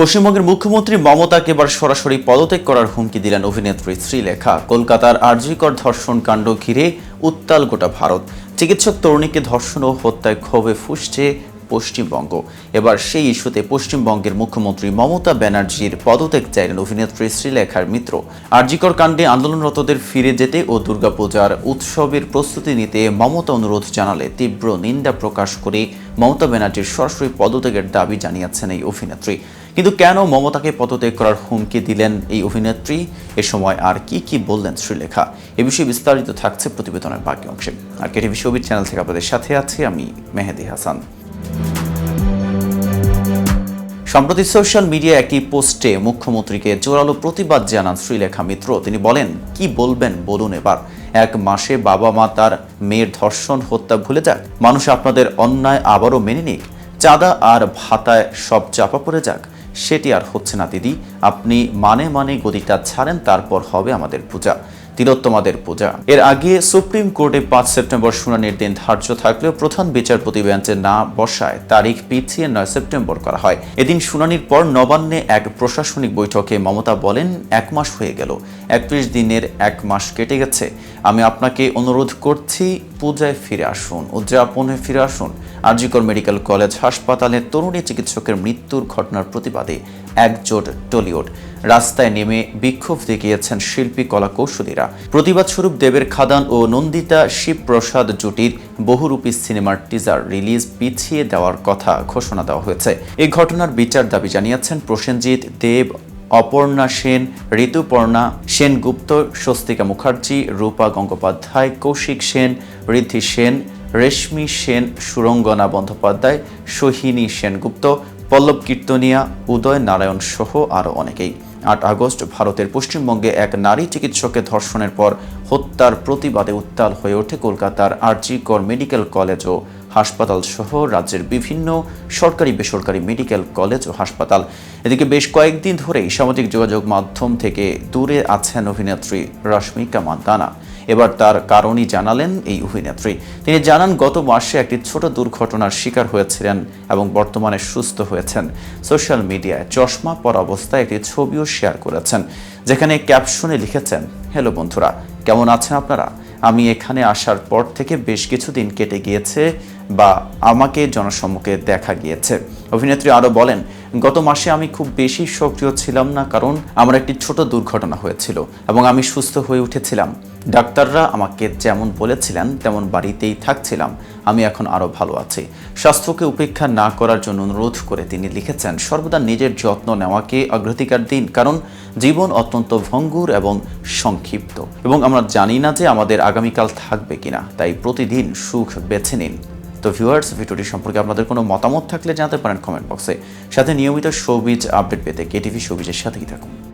পশ্চিমবঙ্গের মুখ্যমন্ত্রী মমতাকে এবার সরাসরি পদত্যাগ করার হুমকি দিলেন অভিনেত্রী শ্রীলেখা। কলকাতার আর্যিকর ধর্ষণ কাণ্ড ঘিরে উত্তাল গোটা ভারত। চিকিৎসক তরুণীকে ধর্ষণ ও হত্যায় ক্ষোভে ফুসছে পশ্চিমবঙ্গ। এবার সেই ইস্যুতে পশ্চিমবঙ্গের মুখ্যমন্ত্রী মমতা ব্যানার্জির পদত্যাগ চাইলেন অভিনেত্রী শ্রীলেখার মিত্র। আরজিকর কাণ্ডে আন্দোলনরতদের ফিরে যেতে ও দুর্গাপূজার উৎসবের প্রস্তুতি নিতে মমতা অনুরোধ জানালে তীব্র নিন্দা প্রকাশ করে মমতা ব্যানার্জির সরাসরি পদত্যাগের দাবি জানিয়েছেন এই অভিনেত্রী। কিন্তু কেন মমতাকে পদত্যাগ করার হুমকি দিলেন এই অভিনেত্রী? এ সময় আর কি কি বললেন শ্রীলেখা? এ বিষয়ে বিস্তারিত থাকছে প্রতিবেদনের বাকি অংশে। আর কেটিভি ছবির চ্যানেল থেকে আপনাদের সাথে আছি আমি মেহেদি হাসান। সম্প্রতি সোশ্যাল মিডিয়া একটি পোস্টে মুখ্যমন্ত্রীকে জোরালো প্রতিবাদ জানান শ্রীলেখা মিত্র। তিনি বলেন, কি বলবেন বলুন এবার। এক মাসে বাবা মা তার মেয়ের ধর্ষণ, হত্যা ভুলে যাক। মানুষ আপনাদের অন্যায় আবারও মেনে নিক। চাঁদা আর ভাতায় সব চাপা পড়ে যাক। সেটি আর হচ্ছে না, দিদি। আপনি মানে মানে গদিটা ছাড়েন, তারপর হবে আমাদের পূজা। তিলোত্তমাদের পূজা। এর আগে সুপ্রিম কোর্টে পাঁচ সেপ্টেম্বর শুনানির দিন ধার্য থাকলেও প্রধান বিচারপতি বেঞ্চে না বসায় তারিখ পিছিয়ে নয় সেপ্টেম্বর করা হয়। এদিন শুনানির পর নবান্নে এক প্রশাসনিক বৈঠকে মমতা বলেন, এক মাস হয়ে গেল, একত্রিশ দিনের এক মাস কেটে গেছে। আমি আপনাকে অনুরোধ করছি পূজায় ফিরে আসুন, উদযাপনে ফিরে আসুন। আরজিকর মেডিকেল কলেজ হাসপাতালে তরুণী চিকিৎসকের মৃত্যুর ঘটনার প্রতিবাদে একজোট টলিউড। রাস্তায় নেমে বিক্ষোভ দেখিয়েছেন শিল্পী কলা কৌশলীরা। প্রতিবাদ স্বরূপ দেবের খাদান ও নন্দিতা শিবপ্রসাদ জুটির বহুরূপী সিনেমার টিজার রিলিজ পিছিয়ে দেওয়ার কথা ঘোষণা দেওয়া হয়েছে। এই ঘটনার বিচার দাবি জানিয়েছেন প্রসেনজিৎ দেব অপর্ণা সেন, ঋতুপর্ণা সেনগুপ্ত স্বস্তিকা মুখার্জি, রূপা গঙ্গোপাধ্যায়, কৌশিক সেন, ঋদ্ধি সেন, রেশমি সেন, সুরঙ্গনা বন্দ্যোপাধ্যায়, সোহিনী সেনগুপ্ত পল্লব কীর্তনিয়া, উদয় নারায়ণ সহ আরও অনেকেই। আট আগস্ট ভারতের পশ্চিমবঙ্গে এক নারী চিকিৎসকের ধর্ষণের পর হত্যার প্রতিবাদে উত্তাল হয়ে ওঠে কলকাতার আরজি কর মেডিকেল কলেজ ও হাসপাতাল সহ রাজ্যের বিভিন্ন সরকারি বেসরকারি মেডিকেল কলেজ ও হাসপাতাল। এদিকে বেশ কয়েকদিন ধরেই সামাজিক যোগাযোগ মাধ্যম থেকে দূরে আছেন অভিনেত্রী রশ্মিকা মান্দানা। এবার তার কারণই জানালেন এই অভিনেত্রী। তিনি জানান, গত মাসে একটি ছোট দুর্ঘটনার শিকার হয়েছিলেন এবং বর্তমানে সুস্থ হয়েছেন। সোশ্যাল মিডিয়ায় চশমা পরা অবস্থায় একটি ছবিও শেয়ার করেছেন, যেখানে ক্যাপশনে লিখেছেন, হ্যালো বন্ধুরা, কেমন আছেন আপনারা? আমি এখানে আসার পর থেকে বেশ কিছুদিন কেটে গিয়েছে বা আমাকে জনসম্মুখে দেখা গিয়েছে। অভিনেত্রী আরও বলেন, গত মাসে আমি খুব বেশি সক্রিয় ছিলাম না কারণ আমার একটি ছোট দুর্ঘটনা হয়েছিল এবং আমি সুস্থ হয়ে উঠেছিলাম। ডাক্তাররা আমাকে যেমন বলেছিলেন, তেমন বাড়িতেই থাকছিলাম। আমি এখন আরও ভালো আছি। স্বাস্থ্যকে উপেক্ষা না করার জন্য অনুরোধ করে তিনি লিখেছেন, সর্বদা নিজের যত্ন নেওয়াকে অগ্রাধিকার দিন, কারণ জীবন অত্যন্ত ভঙ্গুর এবং সংক্ষিপ্ত। এবং আমরা জানি না যে আমাদের আগামীকাল থাকবে কিনা, তাই প্রতিদিন সুখ বেছে নিন। তো ভিউয়ার্স, ভিডিওটি সম্পর্কে আপনাদের কোনো মতামত থাকলে জানাতে পারেন কমেন্ট বক্সে। সাথে নিয়মিত শোবিজ আপডেট পেতে কেটিভি শোবিজের সাথেই থাকুন।